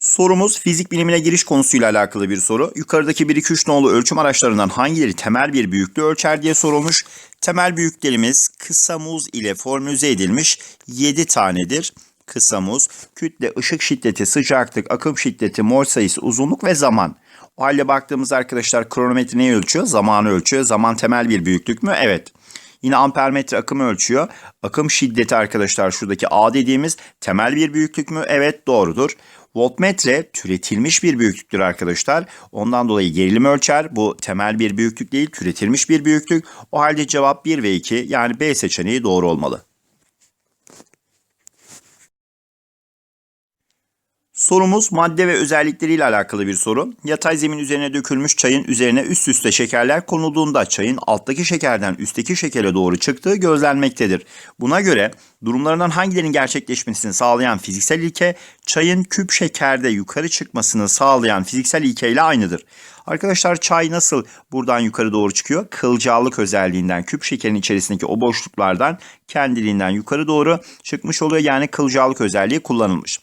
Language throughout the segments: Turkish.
Sorumuz fizik bilimine giriş konusuyla alakalı bir soru. Yukarıdaki 1 2 3 nolu ölçüm araçlarından hangileri temel bir büyüklüğü ölçer diye sorulmuş. Temel büyüklerimiz kısa muz ile formüle edilmiş 7 tanedir. Kısa muz, kütle, ışık şiddeti, sıcaklık, akım şiddeti, mol sayısı, uzunluk ve zaman. O halde baktığımızda arkadaşlar kronometre neyi ölçüyor? Zamanı ölçüyor. Zaman temel bir büyüklük mü? Evet. Yine ampermetre akımı ölçüyor. Akım şiddeti arkadaşlar şuradaki A dediğimiz temel bir büyüklük mü? Evet doğrudur. Voltmetre türetilmiş bir büyüklüktür arkadaşlar. Ondan dolayı gerilim ölçer. Bu temel bir büyüklük değil, türetilmiş bir büyüklük. O halde cevap 1 ve 2 yani B seçeneği doğru olmalı. Sorumuz madde ve özellikleriyle alakalı bir soru. Yatay zemin üzerine dökülmüş çayın üzerine üst üste şekerler konulduğunda çayın alttaki şekerden üstteki şekere doğru çıktığı gözlenmektedir. Buna göre durumlarından hangilerinin gerçekleşmesini sağlayan fiziksel ilke çayın küp şekerde yukarı çıkmasını sağlayan fiziksel ilke ile aynıdır. Arkadaşlar çay nasıl buradan yukarı doğru çıkıyor? Kılcallık özelliğinden küp şekerin içerisindeki o boşluklardan kendiliğinden yukarı doğru çıkmış oluyor. Yani kılcallık özelliği kullanılmış.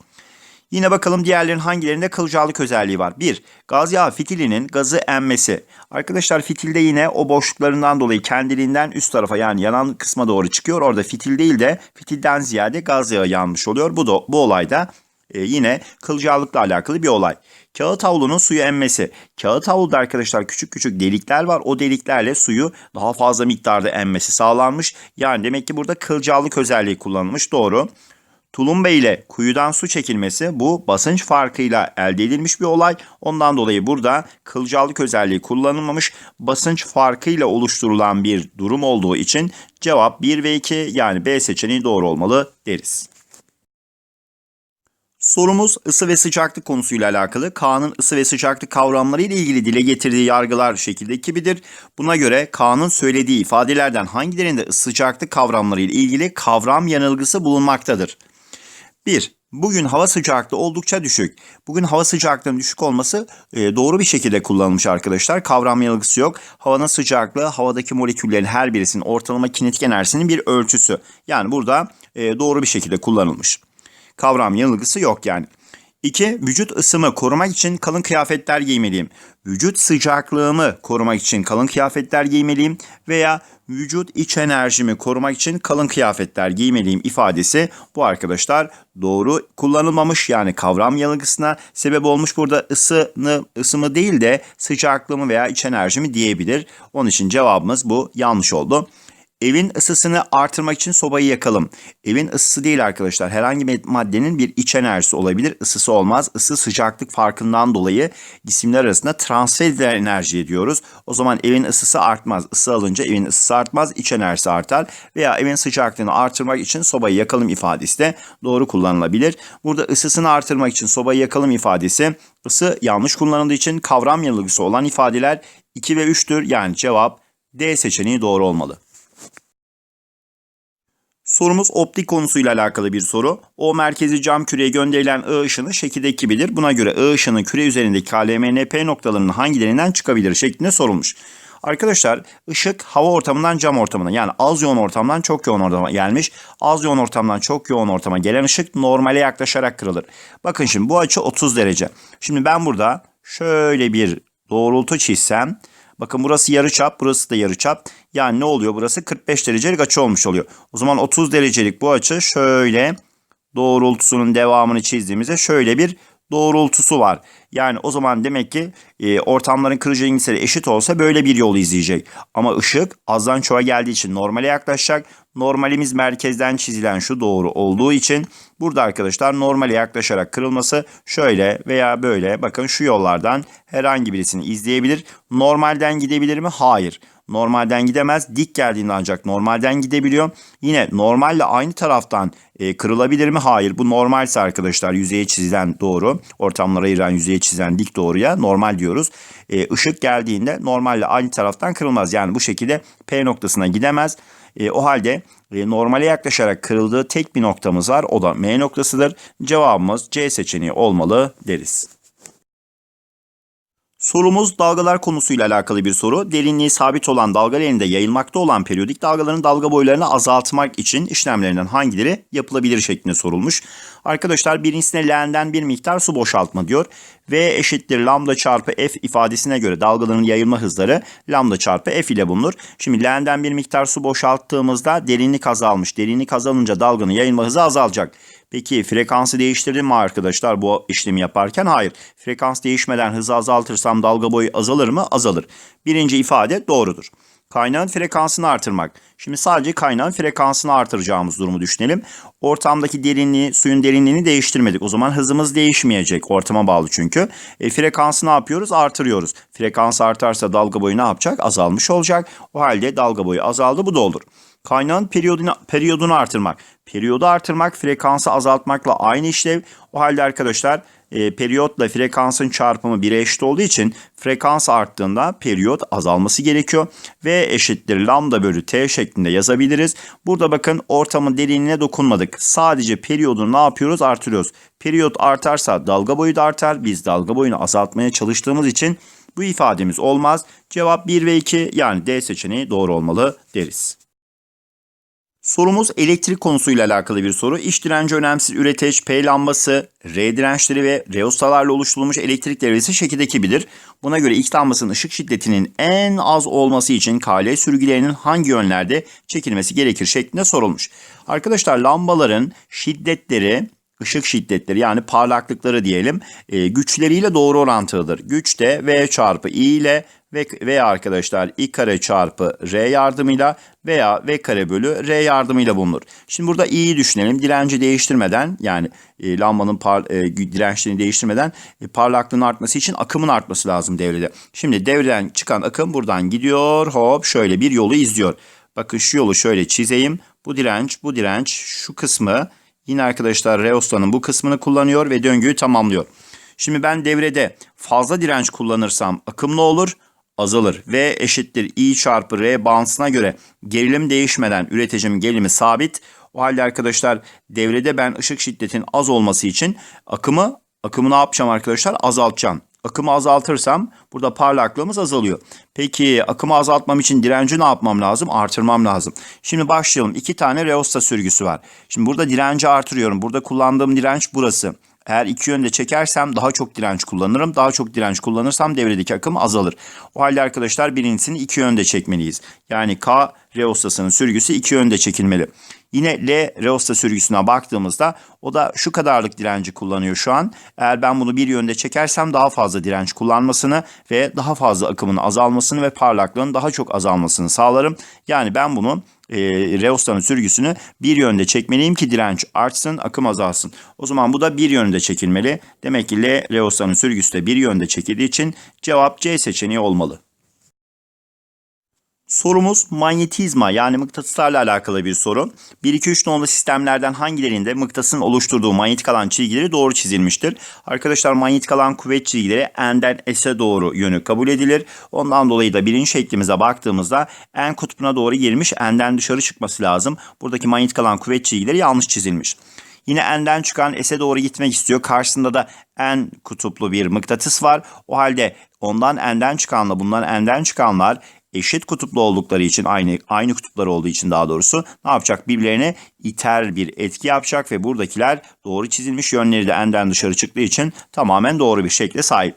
Yine bakalım diğerlerin hangilerinde kılcallık özelliği var. 1. Gaz yağı fitilinin gazı emmesi. Arkadaşlar fitilde yine o boşluklarından dolayı kendiliğinden üst tarafa yani yanan kısma doğru çıkıyor. Orada fitil değil de fitilden ziyade gaz yağı yanmış oluyor. Bu da bu olayda e, yine kılcallıkla alakalı bir olay. Kağıt havlunun suyu emmesi. Kağıt havluda arkadaşlar küçük küçük delikler var. O deliklerle suyu daha fazla miktarda emmesi sağlanmış. Yani demek ki burada kılcallık özelliği kullanılmış. Doğru. Tulumba ile kuyudan su çekilmesi bu basınç farkıyla elde edilmiş bir olay. Ondan dolayı burada kılcallık özelliği kullanılmamış. Basınç farkıyla oluşturulan bir durum olduğu için cevap 1 ve 2 yani B seçeneği doğru olmalı deriz. Sorumuz ısı ve sıcaklık konusuyla alakalı. K'nın ısı ve sıcaklık kavramları ile ilgili dile getirdiği yargılar şekilde gibidir. Buna göre K'nın söylediği ifadelerden hangilerinde sıcaklık kavramları ile ilgili kavram yanılgısı bulunmaktadır? 1. Bugün hava sıcaklığı oldukça düşük. Bugün hava sıcaklığının düşük olması e, doğru bir şekilde kullanılmış arkadaşlar. Kavram yanılgısı yok. Havanın sıcaklığı havadaki moleküllerin her birisinin ortalama kinetik enerjisinin bir ölçüsü. Yani burada e, doğru bir şekilde kullanılmış. Kavram yanılgısı yok yani. 2. Vücut ısımı korumak için kalın kıyafetler giymeliyim. Vücut sıcaklığımı korumak için kalın kıyafetler giymeliyim veya vücut iç enerjimi korumak için kalın kıyafetler giymeliyim ifadesi bu arkadaşlar doğru kullanılmamış yani kavram yanılgısına sebep olmuş burada ısını ısımı değil de sıcaklığımı veya iç enerjimi diyebilir. Onun için cevabımız bu yanlış oldu. Evin ısısını artırmak için sobayı yakalım. Evin ısısı değil arkadaşlar. Herhangi bir maddenin bir iç enerjisi olabilir. Isısı olmaz. Isı sıcaklık farkından dolayı cisimler arasında transfer edilen enerji diyoruz. O zaman evin ısısı artmaz. Isı alınca evin ısısı artmaz. iç enerjisi artar. Veya evin sıcaklığını artırmak için sobayı yakalım ifadesi de doğru kullanılabilir. Burada ısısını artırmak için sobayı yakalım ifadesi ısı yanlış kullanıldığı için kavram yanılgısı olan ifadeler 2 ve 3'tür. Yani cevap D seçeneği doğru olmalı. Sorumuz optik konusuyla alakalı bir soru. O merkezi cam küreye gönderilen I ışını şekildeki gibidir. Buna göre I ışını küre üzerindeki KLMNP noktalarının hangilerinden çıkabilir şeklinde sorulmuş. Arkadaşlar ışık hava ortamından cam ortamına yani az yoğun ortamdan çok yoğun ortama gelmiş. Az yoğun ortamdan çok yoğun ortama gelen ışık normale yaklaşarak kırılır. Bakın şimdi bu açı 30 derece. Şimdi ben burada şöyle bir doğrultu çizsem Bakın burası yarıçap, burası da yarıçap. Yani ne oluyor burası? 45 derecelik açı olmuş oluyor. O zaman 30 derecelik bu açı şöyle doğrultusunun devamını çizdiğimizde şöyle bir doğrultusu var. Yani o zaman demek ki e, ortamların kırıcı ingisleri eşit olsa böyle bir yol izleyecek. Ama ışık azdan çoğa geldiği için normale yaklaşacak. Normalimiz merkezden çizilen şu doğru olduğu için burada arkadaşlar normale yaklaşarak kırılması şöyle veya böyle bakın şu yollardan herhangi birisini izleyebilir. Normalden gidebilir mi? Hayır. Normalden gidemez. Dik geldiğinde ancak normalden gidebiliyor. Yine normalle aynı taraftan e, kırılabilir mi? Hayır. Bu normalse arkadaşlar yüzeye çizilen doğru. Ortamlara ayıran yüzeye çizilen dik doğruya normal diyoruz. E, ışık geldiğinde normalle aynı taraftan kırılmaz. Yani bu şekilde P noktasına gidemez. E, o halde e, normale yaklaşarak kırıldığı tek bir noktamız var. O da M noktasıdır. Cevabımız C seçeneği olmalı deriz. Sorumuz dalgalar konusuyla alakalı bir soru. Derinliği sabit olan dalga leğeninde yayılmakta olan periyodik dalgaların dalga boylarını azaltmak için işlemlerinden hangileri yapılabilir şeklinde sorulmuş. Arkadaşlar birincisine leğenden bir miktar su boşaltma diyor. V eşittir lambda çarpı F ifadesine göre dalgaların yayılma hızları lambda çarpı F ile bulunur. Şimdi leğenden bir miktar su boşalttığımızda derinlik azalmış. Derinlik azalınca dalganın yayılma hızı azalacak. Peki frekansı değiştirdim mi arkadaşlar bu işlemi yaparken? Hayır. Frekans değişmeden hızı azaltırsam dalga boyu azalır mı? Azalır. Birinci ifade doğrudur. Kaynağın frekansını artırmak. Şimdi sadece kaynağın frekansını artıracağımız durumu düşünelim. Ortamdaki derinliği, suyun derinliğini değiştirmedik. O zaman hızımız değişmeyecek. Ortama bağlı çünkü. E, frekansı ne yapıyoruz? Artırıyoruz. Frekans artarsa dalga boyu ne yapacak? Azalmış olacak. O halde dalga boyu azaldı. Bu da olur. Kaynağın periyodunu, periyodunu artırmak. Periyodu artırmak frekansı azaltmakla aynı işlev. O halde arkadaşlar e, periyotla frekansın çarpımı 1'e eşit olduğu için frekans arttığında periyot azalması gerekiyor. V eşittir lambda bölü t şeklinde yazabiliriz. Burada bakın ortamın derinliğine dokunmadık. Sadece periyodunu ne yapıyoruz? Artırıyoruz. Periyot artarsa dalga boyu da artar. Biz dalga boyunu azaltmaya çalıştığımız için bu ifademiz olmaz. Cevap 1 ve 2 yani D seçeneği doğru olmalı deriz. Sorumuz elektrik konusuyla alakalı bir soru. İç direnci önemsiz üreteç, P lambası, R dirençleri ve reostalarla oluşturulmuş elektrik devresi şekildeki bilir. Buna göre X lambasının ışık şiddetinin en az olması için KL sürgülerinin hangi yönlerde çekilmesi gerekir şeklinde sorulmuş. Arkadaşlar lambaların şiddetleri ışık şiddetleri yani parlaklıkları diyelim e, güçleriyle doğru orantılıdır. Güç de V çarpı I ile ve veya arkadaşlar I kare çarpı R yardımıyla veya V kare bölü R yardımıyla bulunur. Şimdi burada I'yi düşünelim. Direnci değiştirmeden yani e, lambanın par, e, dirençlerini değiştirmeden e, parlaklığın artması için akımın artması lazım devrede. Şimdi devreden çıkan akım buradan gidiyor. Hop şöyle bir yolu izliyor. Bakın şu yolu şöyle çizeyim. Bu direnç, bu direnç, şu kısmı Yine arkadaşlar Reosta'nın bu kısmını kullanıyor ve döngüyü tamamlıyor. Şimdi ben devrede fazla direnç kullanırsam akım ne olur? Azalır. V eşittir I çarpı R bağıntısına göre gerilim değişmeden üreticimin gerilimi sabit. O halde arkadaşlar devrede ben ışık şiddetin az olması için akımı akımı ne yapacağım arkadaşlar? Azaltacağım. Akımı azaltırsam burada parlaklığımız azalıyor. Peki akımı azaltmam için direnci ne yapmam lazım? Artırmam lazım. Şimdi başlayalım. İki tane reosta sürgüsü var. Şimdi burada direnci artırıyorum. Burada kullandığım direnç burası. Eğer iki yönde çekersem daha çok direnç kullanırım. Daha çok direnç kullanırsam devredeki akım azalır. O halde arkadaşlar birincisini iki yönde çekmeliyiz. Yani K reostasının sürgüsü iki yönde çekilmeli. Yine L reosta sürgüsüne baktığımızda o da şu kadarlık direnci kullanıyor şu an. Eğer ben bunu bir yönde çekersem daha fazla direnç kullanmasını ve daha fazla akımın azalmasını ve parlaklığın daha çok azalmasını sağlarım. Yani ben bunu e, Reosta'nın sürgüsünü bir yönde çekmeliyim ki direnç artsın, akım azalsın. O zaman bu da bir yönde çekilmeli. Demek ki L Reosta'nın sürgüsü de bir yönde çekildiği için cevap C seçeneği olmalı. Sorumuz manyetizma yani mıknatıslarla alakalı bir soru. 1-2-3 nolu sistemlerden hangilerinde mıknatısın oluşturduğu manyetik alan çizgileri doğru çizilmiştir? Arkadaşlar manyetik alan kuvvet çizgileri N'den S'e doğru yönü kabul edilir. Ondan dolayı da birinci şeklimize baktığımızda N kutbuna doğru girmiş N'den dışarı çıkması lazım. Buradaki manyetik alan kuvvet çizgileri yanlış çizilmiş. Yine N'den çıkan S'e doğru gitmek istiyor. Karşısında da N kutuplu bir mıknatıs var. O halde ondan N'den çıkanla bundan N'den çıkanlar eşit kutuplu oldukları için aynı aynı kutupları olduğu için daha doğrusu ne yapacak? Birbirlerine iter bir etki yapacak ve buradakiler doğru çizilmiş yönleri de enden dışarı çıktığı için tamamen doğru bir şekle sahip.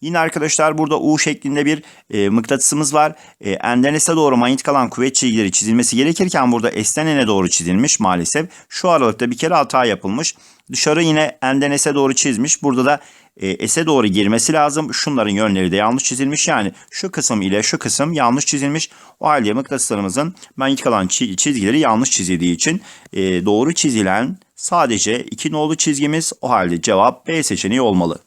Yine arkadaşlar burada U şeklinde bir e, mıknatısımız var. E, N'den S'e doğru manyetik alan kuvvet çizgileri çizilmesi gerekirken burada S'ten N'e doğru çizilmiş maalesef. Şu aralıkta bir kere hata yapılmış. Dışarı yine N'den S'e doğru çizmiş. Burada da e, S'e doğru girmesi lazım. Şunların yönleri de yanlış çizilmiş. Yani şu kısım ile şu kısım yanlış çizilmiş. O halde mıknatıslarımızın manyetik alan çizgileri yanlış çizildiği için e, doğru çizilen sadece iki nolu çizgimiz o halde cevap B seçeneği olmalı.